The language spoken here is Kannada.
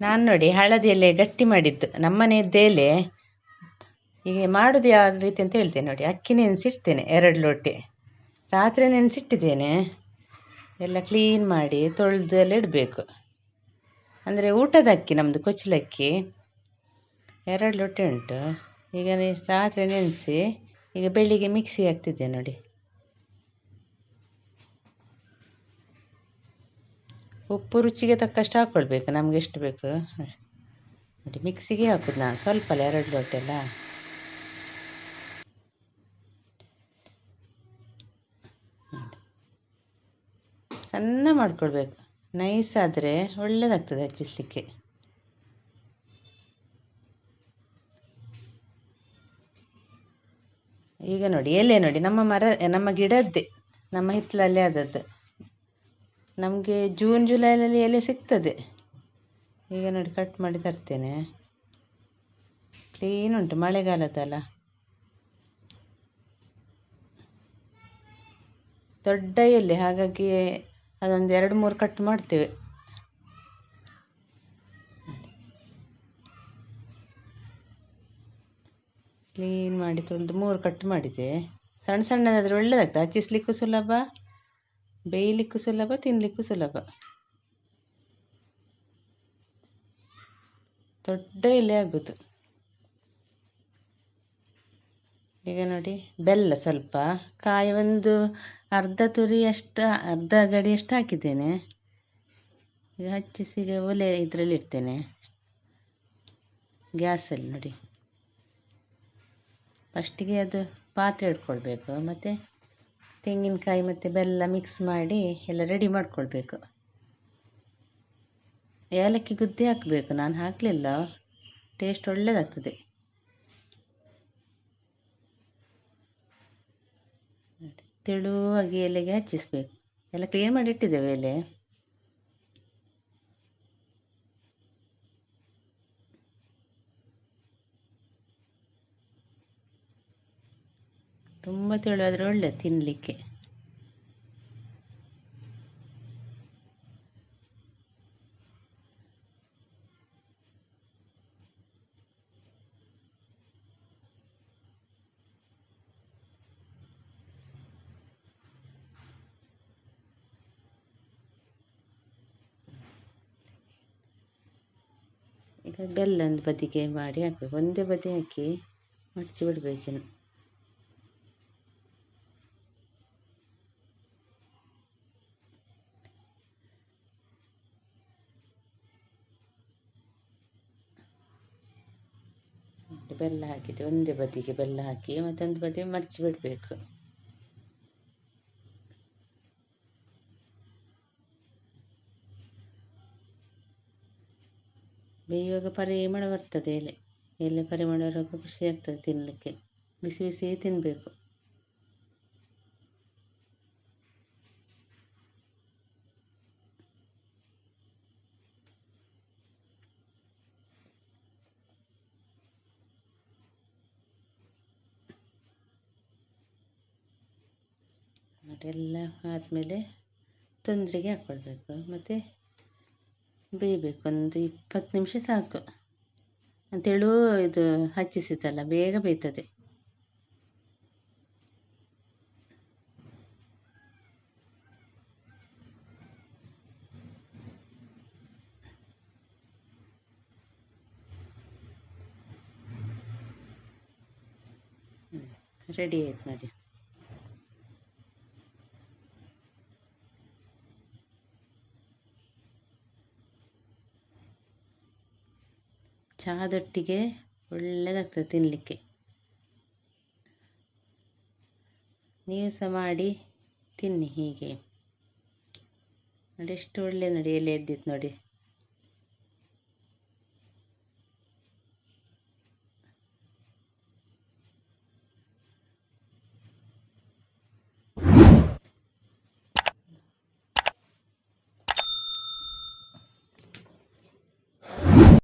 ನಾನು ನೋಡಿ ಹಳದಿ ಎಲೆ ಗಟ್ಟಿ ಮಾಡಿದ್ದು. ನಮ್ಮನೆಯದ್ದೇ ಎಲೆ ಹೀಗೆ ಮಾಡೋದು ಯಾವ ರೀತಿ ಅಂತ ಹೇಳ್ತೇನೆ ನೋಡಿ. ಅಕ್ಕಿ ನೆನೆಸಿಡ್ತೇನೆ ಎರಡು ಲೋಟೆ. ರಾತ್ರಿ ನೆನೆಸಿಟ್ಟಿದ್ದೇನೆ. ಎಲ್ಲ ಕ್ಲೀನ್ ಮಾಡಿ ತೊಳೆದು ಎಲ್ಲ ಇಡಬೇಕು. ಅಂದರೆ ಊಟದ ಅಕ್ಕಿ ನಮ್ಮದು ಕೊಚ್ಚಲಕ್ಕಿ ಎರಡು ಲೋಟೆ ಉಂಟು. ಈಗ ರಾತ್ರಿ ನೆನೆಸಿ ಈಗ ಬೆಳಿಗ್ಗೆ ಮಿಕ್ಸಿ ಹಾಕ್ತಿದ್ದೆ ನೋಡಿ. ಉಪ್ಪು ರುಚಿಗೆ ತಕ್ಕಷ್ಟು ಹಾಕ್ಕೊಳ್ಬೇಕು. ನಮ್ಗೆ ಎಷ್ಟು ಬೇಕು? ನೋಡಿ ಮಿಕ್ಸಿಗೆ ಹಾಕೋದು ನಾನು. ಸ್ವಲ್ಪ ಎರಡು ಲೋಟೆಲ್ಲ ಸಣ್ಣ ಮಾಡ್ಕೊಳ್ಬೇಕು. ನೈಸ್ ಆದರೆ ಒಳ್ಳೇದಾಗ್ತದೆ ಹಚ್ಚಿಸ್ಲಿಕ್ಕೆ. ಈಗ ನೋಡಿ, ಎಲೆ ನೋಡಿ. ನಮ್ಮ ಮರ, ನಮ್ಮ ಗಿಡದ್ದೇ, ನಮ್ಮ ಹಿತ್ತಲಲ್ಲೇ ಆದದ್ದು. ನಮಗೆ ಜೂನ್ ಜುಲೈನಲ್ಲಿ ಎಲೆ ಸಿಗ್ತದೆ. ಈಗ ನೋಡಿ ಕಟ್ ಮಾಡಿ ತರ್ತೇನೆ. ಕ್ಲೀನ್ ಉಂಟು ಮಳೆಗಾಲದಲ್ಲ ದೊಡ್ಡ ಎಲೆ, ಹಾಗಾಗಿ ಅದೊಂದು ಎರಡು, ಮೂರು ಕಟ್ ಮಾಡ್ತೇವೆ. ಕ್ಲೀನ್ ಮಾಡಿ ತೊಳೆದು ಮೂರು ಕಟ್ ಮಾಡಿದೆ. ಸಣ್ಣ, ಸಣ್ಣದಾದರೆ ಒಳ್ಳೆಯದಾಗ್ತದೆ ಹಚ್ಚಿಸ್ಲಿಕ್ಕೂ ಸುಲಭ. ಬೇಯಲಿಕ್ಕೂ ಸುಲಭ ತಿನ್ನಲಿಕ್ಕೂ ಸುಲಭ. ದೊಡ್ಡ ಎಲೆ ಆಗೋದು. ಈಗ ನೋಡಿ, ಬೆಲ್ಲ ಸ್ವಲ್ಪ, ಕಾಯಿ ಒಂದು ಅರ್ಧ ತುರಿ ಅಷ್ಟು, ಅರ್ಧ ಗಡಿಯಷ್ಟು ಹಾಕಿದ್ದೇನೆ. ಈಗ ಹಚ್ಚಿಸಿ ಈಗ ಒಲೆ ಇದರಲ್ಲಿ ಇಡ್ತೇನೆ. ಗ್ಯಾಸಲ್ಲಿ ನೋಡಿ. ಫಸ್ಟಿಗೆ ಅದು ಪಾತ್ರೆ ಇಟ್ಕೊಳ್ಬೇಕು ಮತ್ತು ತೆಂಗಿನಕಾಯಿ ಮತ್ತು ಬೆಲ್ಲ ಮಿಕ್ಸ್ ಮಾಡಿ ಎಲ್ಲ ರೆಡಿ ಮಾಡ್ಕೊಳ್ಬೇಕು. ಏಲಕ್ಕಿ ಗುದ್ದಿ ಹಾಕಬೇಕು. ನಾನು ಹಾಕಲಿಲ್ಲ. ಟೇಸ್ಟ್ ಒಳ್ಳೆಯದಾಗ್ತದೆ ತೆಳುವಾಗಿ ಎಲೆಗೆ ಹಚ್ಚಿಸ್ಬೇಕು. ಎಲ್ಲ ಕ್ಲೀನ್ ಮಾಡಿ ಇಟ್ಟಿದ್ದೇವೆ ಎಲೆ. ತುಂಬ ತೆಳುವಾದರೆ ಒಳ್ಳೆ ತಿನ್ನಲಿಕ್ಕೆ ಈಗ ಬೆಲ್ಲ ಒಂದು ಬದಿಗೆ ಮಾಡಿ ಹಾಕಬೇಕು ಒಂದೇ ಬದಿ ಹಾಕಿ ಮಡಚಿ ಬಿಡಬೇಕೇನು ಬೆಲ್ಲ ಹಾಕಿದೆ ಒಂದೇ ಬದಿಗೆ ಬೆಲ್ಲ ಹಾಕಿ ಮತ್ತೊಂದು ಬದಿ ಮಡಚಿ ಬಿಡಬೇಕು. ಬೇಯುವಾಗ ಪರಿಮಳ ಬರ್ತದೆ ಎಲೆ ಎಲೆ ಪರಿಮಳ ಬರುವಾಗ ಖುಷಿ ಆಗ್ತದೆ ತಿನ್ನಲಿಕ್ಕೆ ಬಿಸಿ ಬಿಸಿ ತಿನ್ನಬೇಕು ಅದೆಲ್ಲ ಆದಮೇಲೆ ತೊಂದರೆಗೆ ಹಾಕ್ಕೊಳ್ಬೇಕು. ಮತ್ತು ಬೇಯಬೇಕು. ಒಂದು ಇಪ್ಪತ್ತು ನಿಮಿಷ ಸಾಕು. ತೆಳು ಇದು ಹಚ್ಚಿಸಿತಲ್ಲ ಬೇಗ ಬೇಯ್ತದೆ. ರೆಡಿ ಆಯ್ತು ನೋಡಿ ಚಹಾದೊಟ್ಟಿಗೆ ಒಳ್ಳೆಯದಾಗ್ತದೆ ತಿನ್ನಲಿಕ್ಕೆ ನೀವು ಸಹ ಮಾಡಿ ತಿನ್ನಿ ಹೀಗೆ. ನೋಡಿ, ಎಷ್ಟು ಒಳ್ಳೆ ನೋಡಿ ಎಲೆ ಎದ್ದಿತ್ತು ನೋಡಿ.